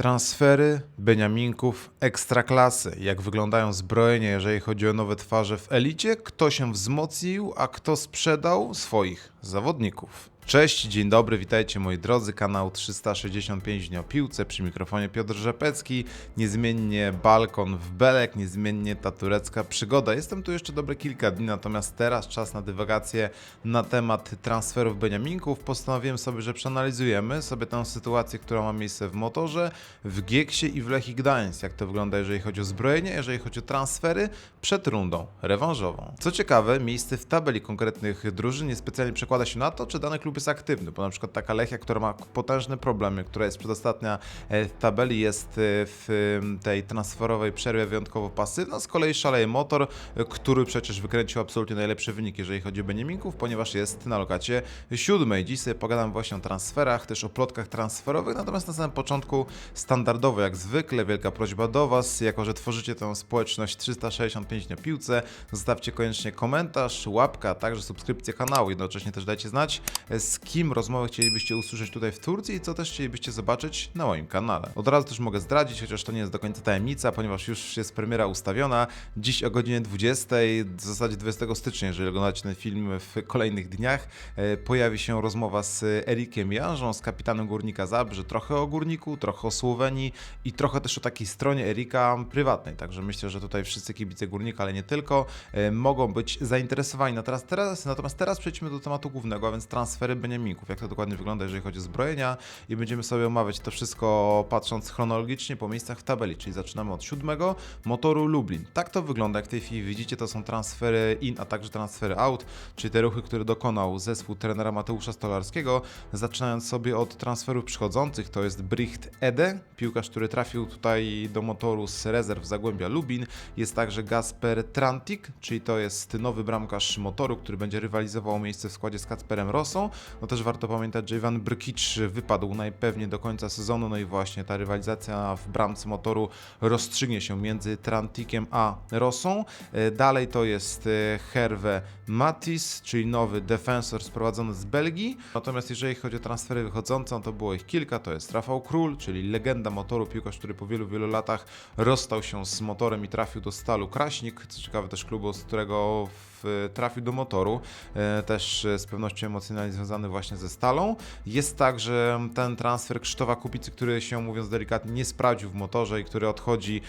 Transfery Beniaminków ekstraklasy. Jak wyglądają zbrojenia, jeżeli chodzi o nowe twarze w elicie? Kto się wzmocnił, a kto sprzedał swoich zawodników? Cześć, dzień dobry, witajcie moi drodzy, kanał 365 dni o piłce, przy mikrofonie Piotr Rzepecki, niezmiennie balkon w Belek, niezmiennie ta turecka przygoda. Jestem tu jeszcze dobre kilka dni, natomiast teraz czas na dywagację na temat transferów Beniaminków. Postanowiłem sobie, że przeanalizujemy sobie tę sytuację, która ma miejsce w motorze, w Gieksie i w Lechii Gdańsk. Jak to wygląda, jeżeli chodzi o zbrojenie, jeżeli chodzi o transfery przed rundą rewanżową. Co ciekawe, miejsce w tabeli konkretnych drużyn niespecjalnie przekłada się na to, czy dany klub jest aktywny, bo na przykład taka Lechia, która ma potężne problemy, która jest przedostatnia e, w tabeli, jest e, w tej transferowej przerwie wyjątkowo pasywna, z kolei szaleje motor, e, który przecież wykręcił absolutnie najlepszy wynik, jeżeli chodzi o Beniaminków, ponieważ jest na lokacie siódmej. Dziś sobie pogadam właśnie o transferach, też o plotkach transferowych, natomiast na samym początku standardowo jak zwykle, wielka prośba do Was, jako że tworzycie tę społeczność 365 na piłce, zostawcie koniecznie komentarz, łapka, a także subskrypcję kanału, jednocześnie też dajcie znać, z kim rozmowę chcielibyście usłyszeć tutaj w Turcji i co też chcielibyście zobaczyć na moim kanale. Od razu też mogę zdradzić, chociaż to nie jest do końca tajemnica, ponieważ już jest premiera ustawiona. Dziś o godzinie 20, w zasadzie 20 stycznia, jeżeli oglądacie ten film w kolejnych dniach, e, pojawi się rozmowa z Erikiem Janżą, z kapitanem Górnika Zabrze, trochę o Górniku, trochę o Słowenii i trochę też o takiej stronie Erika prywatnej, także myślę, że tutaj wszyscy kibice Górnika, ale nie tylko, e, mogą być zainteresowani. No teraz, natomiast teraz przejdźmy do tematu głównego, a więc transfery Beniaminków. Jak to dokładnie wygląda, jeżeli chodzi o zbrojenia? I będziemy sobie omawiać to wszystko patrząc chronologicznie po miejscach w tabeli, czyli zaczynamy od siódmego, motoru Lublin. Tak to wygląda, jak w tej chwili widzicie, to są transfery in, a także transfery out, czyli te ruchy, które dokonał zespół trenera Mateusza Stolarskiego, zaczynając sobie od transferów przychodzących, to jest Bricht Ede, piłkarz, który trafił tutaj do motoru z rezerw Zagłębia Lubin, jest także Gasper Trantik, czyli to jest nowy bramkarz motoru, który będzie rywalizował miejsce w składzie z Kacperem Rossą. No też warto pamiętać, że Iwan Brkic wypadł najpewniej do końca sezonu, no i właśnie ta rywalizacja w bramce motoru rozstrzygnie się między Trantikiem a Rossą. E, Dalej to jest e, Hervé Matis, czyli nowy defensor sprowadzony z Belgii. Natomiast jeżeli chodzi o transfery wychodzące, no to było ich kilka. To jest Rafał Król, czyli legenda motoru, piłkarz, który po wielu, wielu latach rozstał się z motorem i trafił do Stalu Kraśnik. Co ciekawe też klubu, z którego w, trafił do motoru, e, też e, z pewnością emocjonalnie związany właśnie ze Stalą. Jest także ten transfer Krzysztofa Kupicy, który się, mówiąc delikatnie, nie sprawdził w motorze i który odchodzi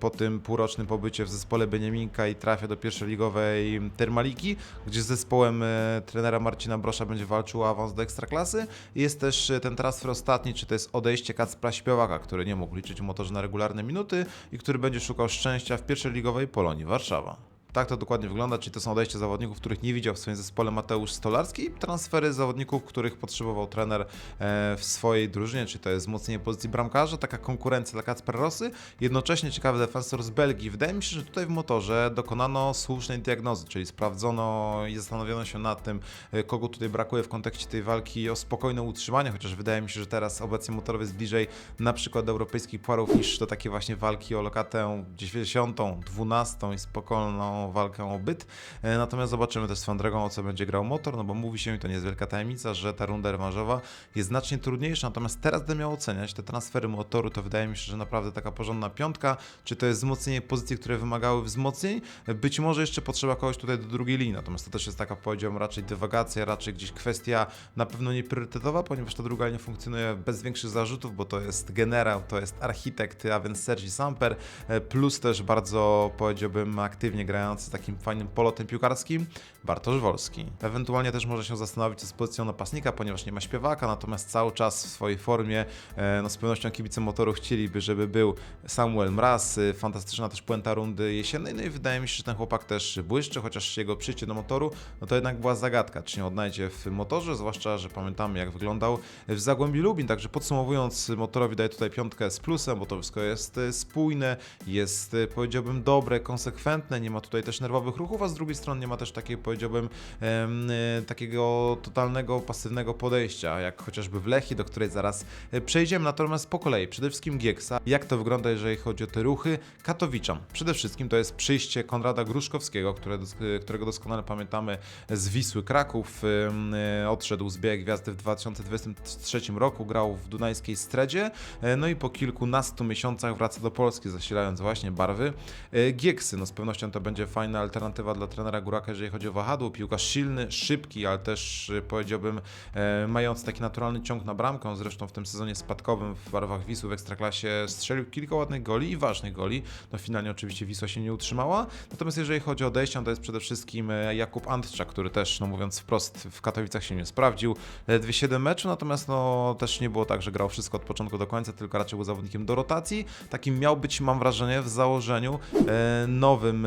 po tym półrocznym pobycie w zespole Beniaminka i trafia do pierwszej ligowej Termaliki, gdzie z zespołem e, trenera Marcina Brosza będzie walczył o awans do Ekstraklasy. Jest też ten transfer ostatni, czy to jest odejście Kacpra Śpiewaka, który nie mógł liczyć w motorze na regularne minuty i który będzie szukał szczęścia w pierwszej ligowej Polonii Warszawa. Tak to dokładnie wygląda, czyli to są odejścia zawodników, których nie widział w swoim zespole Mateusz Stolarski i transfery zawodników, których potrzebował trener e, w swojej drużynie, czyli to jest wzmocnienie pozycji bramkarza, taka konkurencja dla Kacper Rosy, jednocześnie ciekawy defensor z Belgii. Wydaje mi się, że tutaj w motorze dokonano słusznej diagnozy, czyli sprawdzono i zastanowiono się nad tym, e, kogo tutaj brakuje w kontekście tej walki o spokojne utrzymanie, chociaż wydaje mi się, że teraz obecnie motorowy jest bliżej na przykład do europejskich puarów niż do takiej właśnie walki o lokatę 10, 12 i spokojną walkę o byt. E, Natomiast zobaczymy też swoją drogą, o co będzie grał motor, no bo mówi się, i to nie jest wielka tajemnica, że ta runda rewanżowa jest znacznie trudniejsza, natomiast teraz gdybym miał oceniać te transfery motoru, to wydaje mi się, że naprawdę taka porządna piątka, czy to jest wzmocnienie pozycji, które wymagały wzmocnień, być może jeszcze potrzeba kogoś tutaj do drugiej linii, natomiast to też jest taka, powiedziałbym, raczej dywagacja, raczej gdzieś kwestia na pewno nie priorytetowa, ponieważ ta druga linia funkcjonuje bez większych zarzutów, bo to jest generał, to jest architekt, a więc Sergi Samper, e, plus też bardzo, powiedziałbym, aktywnie grający z takim fajnym polotem piłkarskim, Bartosz Wolski. Ewentualnie też może się zastanowić z pozycją napastnika, ponieważ nie ma śpiewaka, natomiast cały czas w swojej formie, e, no z pewnością kibice motoru chcieliby, żeby był Samuel Mraz, e, fantastyczna też puenta rundy jesiennej, no i wydaje mi się, że ten chłopak też błyszczy, chociaż jego przyjście do motoru, no to jednak była zagadka, czy się odnajdzie w motorze, zwłaszcza, że pamiętamy jak wyglądał w Zagłębiu Lubin, także podsumowując, motorowi daję tutaj piątkę z plusem, bo to wszystko jest e, spójne, jest powiedziałbym dobre, konsekwentne, nie ma tutaj tutaj też nerwowych ruchów, a z drugiej strony nie ma też takiej, powiedziałbym, e, takiego totalnego, pasywnego podejścia, jak chociażby w Lechi, do której zaraz e, przejdziemy. Natomiast po kolei, przede wszystkim Gieksa, jak to wygląda, jeżeli chodzi o te ruchy Katowiczan. Przede wszystkim to jest przyjście Konrada Gruszkowskiego, e, którego doskonale pamiętamy z Wisły Kraków. Odszedł z bieg gwiazdy w 2023 roku, grał w dunajskiej Stredzie, no i po kilkunastu miesiącach wraca do Polski, zasilając właśnie barwy Gieksy. No z pewnością to będzie fajna alternatywa dla trenera Góraka, jeżeli chodzi o wahadło. Piłkarz silny, szybki, ale też e, powiedziałbym e, mający taki naturalny ciąg na bramkę. Zresztą w tym sezonie spadkowym w barwach Wisły w Ekstraklasie strzelił kilka ładnych goli i ważnych goli. No finalnie oczywiście Wisła się nie utrzymała. Natomiast jeżeli chodzi o odejścia, to jest przede wszystkim e, Jakub Antczak, który też, no mówiąc wprost, w Katowicach się nie sprawdził. Ledwie 7 meczu, natomiast no też nie było tak, że grał wszystko od początku do końca, tylko raczej był zawodnikiem do rotacji. Takim miał być, mam wrażenie, w założeniu nowym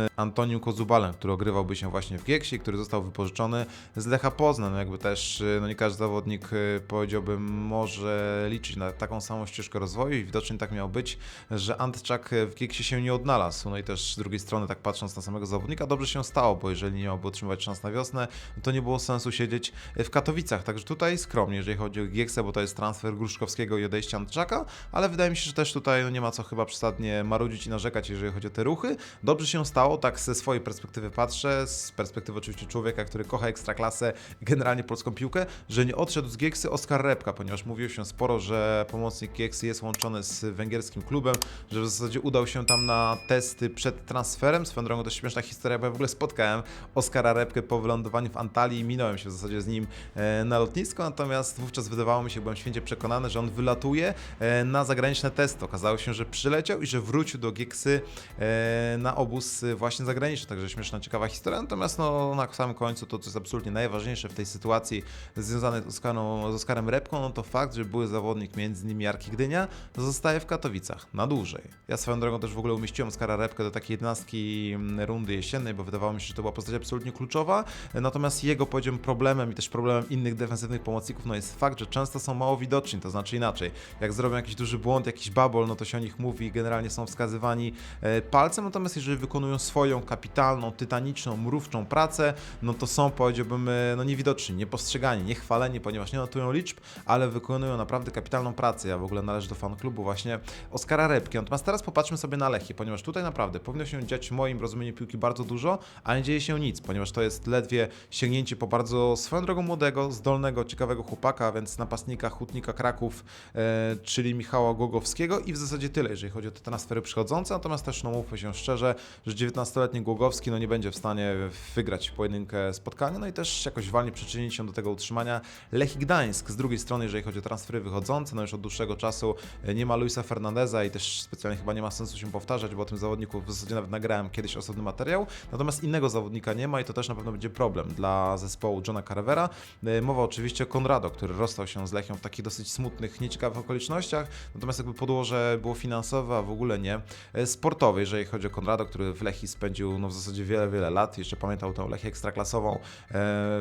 Antoniu Kozubalem, który ogrywałby się właśnie w Gieksie, który został wypożyczony z Lecha Poznań. No jakby też, e, no nie każdy zawodnik, e, powiedziałbym, może liczyć na taką samą ścieżkę rozwoju i widocznie tak miał być, że Antczak w Gieksie się nie odnalazł. No i też z drugiej strony, tak patrząc na samego zawodnika, dobrze się stało, bo jeżeli nie miałby otrzymywać szans na wiosnę, to nie było sensu siedzieć w Katowicach. Także tutaj skromnie, jeżeli chodzi o Gieksę, bo to jest transfer Gruszkowskiego i odejście Antczaka, ale wydaje mi się, że też tutaj no nie ma co chyba przesadnie marudzić i narzekać, jeżeli chodzi o te ruchy. Dobrze się stało, tak ze swojej perspektywy patrzę, z perspektywy oczywiście człowieka, który kocha ekstraklasę i generalnie polską piłkę, że nie odszedł z Gieksy Oskar Repka, ponieważ mówiło się sporo, że pomocnik Gieksy jest łączony z węgierskim klubem, że w zasadzie udał się tam na testy przed transferem. Swoją drogą to śmieszna historia, bo ja w ogóle spotkałem Oskara Repkę po wylądowaniu w Antalii i minąłem się w zasadzie z nim e, na lotnisku, natomiast wówczas wydawało mi się, byłem święcie przekonany, że on wylatuje e, na zagraniczne testy. Okazało się, że przyleciał i że wrócił do Gieksy e, na obóz właśnie zagraniczny, także śmieszna, ciekawa historia. Natomiast no, na samym końcu to, co jest absolutnie najważniejsze w tej sytuacji związanej z, Oskarą, z Oskarem Repką, no to fakt, że były zawodnik między nimi Jarki Gdynia, zostaje w Katowicach na dłużej. Ja swoją drogą też w ogóle umieściłem Oskara Repkę do takiej jedenastki mm, rundy jesiennej, bo wydawało mi się, że to była postać absolutnie kluczowa. Natomiast jego powiedziałem problemem i też problemem innych defensywnych pomocników no jest fakt, że często są mało widoczni, to znaczy inaczej. Jak zrobią jakiś duży błąd, jakiś babol, no to się o nich mówi generalnie są wskazywani e, palcem, natomiast jeżeli wykonują swoją kapitalną, tytaniczną, mrówczą pracę, no to są powiedziałbym e, no niewidoczni, niepostrzegani, niechwaleni, ponieważ nie notują liczb, ale wykonują naprawdę kapitalną pracę. Ja w ogóle należę do fan klubu właśnie Oskara Repki. Natomiast teraz popatrzmy sobie na Lechie, ponieważ tutaj naprawdę powinno się dziać w moim rozumieniu piłki bardzo dużo, a nie dzieje się nic, ponieważ to jest ledwie sięgnięcie po bardzo swoją drogą młodego, zdolnego, ciekawego chłopaka, więc napastnika Hutnika Kraków, e, czyli Michała Głogowskiego i w zasadzie tyle, jeżeli chodzi o te transfery przychodzące, natomiast też no mówmy się szczerze, że 19-letni Głogowski no nie będzie w stanie wygrać pojedynkę spotkania, no i też jakoś walnie przyczynić się do tego utrzymania Lech Gdańsk. Z drugiej strony, jeżeli chodzi o transfery wychodzące, no już od dłuższego czasu nie ma Luisa Fernandeza i też specjalnie chyba nie ma sensu się powtarzać, bo o tym zawodniku w zasadzie nawet nagrałem kiedyś osobny materiał, natomiast innego zawodnika nie ma i to też na pewno będzie problem dla zespołu Johna Carvera. E, Mowa oczywiście o Conrado, który rozstał się z Lechią w takich dosyć smutnych, nieciekawych okolicznościach, natomiast jakby podłoże było finansowe, a w ogóle nie e, sportowe, jeżeli chodzi o Conrado, który w Lechii spędził no, w zasadzie wiele, wiele lat, jeszcze pamiętał tę Lechię ekstraklasową e,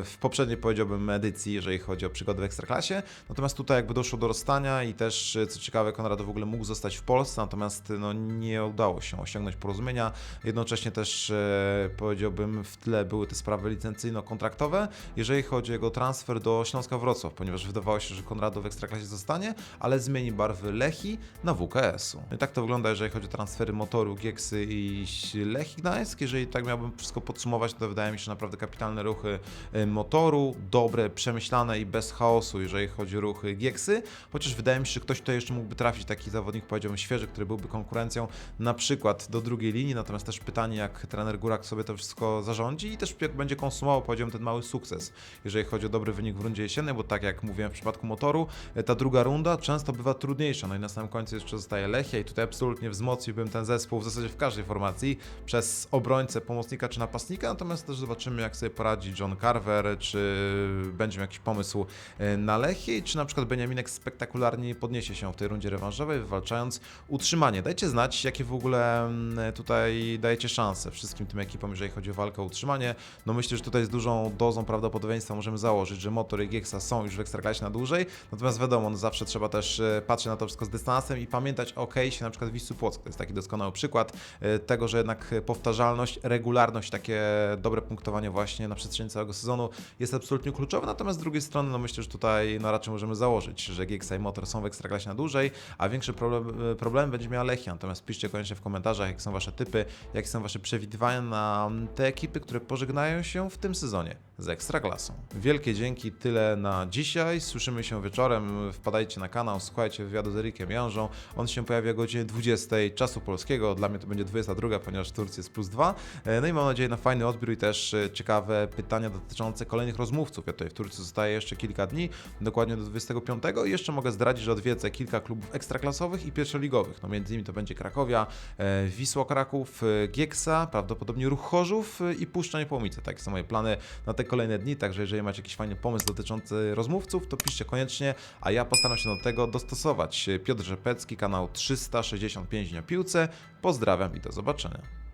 w poprzedniej powiedziałbym edycji, jeżeli chodzi o przygodę w ekstraklasie, natomiast tutaj jakby doszło do rozstania i też co ciekawe Konrado w ogóle mógł zostać w Polsce, natomiast no, nie udało się osiągnąć porozumienia, jednocześnie też e, powiedziałbym w tle były te sprawy licencyjno-kontraktowe, jeżeli chodzi o jego transfer do Śląska Wrocław, ponieważ wydawało się, że Konrado w Ekstraklasie zostanie, ale zmieni barwy Lechi na WKS-u. No I tak to wygląda, jeżeli chodzi o transfery motoru, Gieksy i Lechii Gdańsk. Jeżeli tak miałbym wszystko podsumować, to wydaje mi się, naprawdę kapitalne ruchy e, motoru, dobre, przemyślane i bez chaosu, jeżeli chodzi o ruchy Gieksy, chociaż wydaje mi się, że ktoś tutaj jeszcze mógłby trafić, taki zawodnik powiedziałbym świeży, który byłby konkurencją na przykład do drugiej linii, natomiast też pytanie, jak trener Górak sobie to wszystko zarządzi i też jak będzie konsumował, powiedziałbym, ten mały sukces, jeżeli chodzi o dobry wynik w rundzie jesiennej, bo tak jak mówiłem w przypadku motoru, e, ta druga runda często bywa trudniejsza, no i na samym końcu jeszcze zostaje Lechia i tutaj absolutnie wzmocniłbym ten zespół w zasadzie w każdej formacji przez obrońcę, pomocnika czy napastnika, natomiast też zobaczymy, jak sobie poradzi John Carver, czy będzie jakiś pomysł e, na Lechię czy na przykład Beniaminek spektakularnie podniesie się w tej rundzie rewanżowej, wywalczając utrzymanie. Dajcie znać, jakie w ogóle mm, tutaj dajecie szanse wszystkim tym ekipom, jeżeli chodzi o walkę o utrzymanie. No myślę, że tutaj z dużą dozą prawdopodobieństwa możemy założyć, że Motor i są już w Ekstraklasie na dłużej, natomiast wiadomo, no zawsze trzeba też e, patrzeć na to wszystko z dystansem i pamiętać o case'ie na przykład Wisły Płock. To jest taki doskonały przykład e, tego, że jednak regularność, takie dobre punktowanie właśnie na przestrzeni całego sezonu jest absolutnie kluczowe, natomiast z drugiej strony, no myślę, że tutaj no raczej możemy założyć, że GXA i Motor są w Ekstraklasie na dłużej, a większy problem, problem będzie miała Lechia, natomiast piszcie koniecznie w komentarzach, jakie są Wasze typy, jakie są Wasze przewidywania na te ekipy, które pożegnają się w tym sezonie z Ekstraklasą. Wielkie dzięki, tyle na dzisiaj, słyszymy się wieczorem, wpadajcie na kanał, słuchajcie wywiadu z Erikiem Janżą, on się pojawia o godzinie 20 czasu polskiego, dla mnie to będzie 22, ponieważ w Turcji jest plus 2, no i mam nadzieję na fajny odbiór i też e, ciekawe pytania dotyczące kolejnych rozmówców. Ja tutaj w Turcji zostaję jeszcze kilka dni, dokładnie do 25 i jeszcze mogę zdradzić, że odwiedzę kilka klubów ekstraklasowych i pierwszoligowych. No między innymi to będzie Krakowia, e, Wisła Kraków, e, Gieksa, prawdopodobnie Ruch Chorzów e, i Puszcza Niepołomice. Takie są moje plany na te kolejne dni, także jeżeli macie jakiś fajny pomysł dotyczący rozmówców, to piszcie koniecznie, a ja postaram się do tego dostosować. Piotr Rzepecki, kanał 365 Dnia Piłce. Pozdrawiam i do zobaczenia.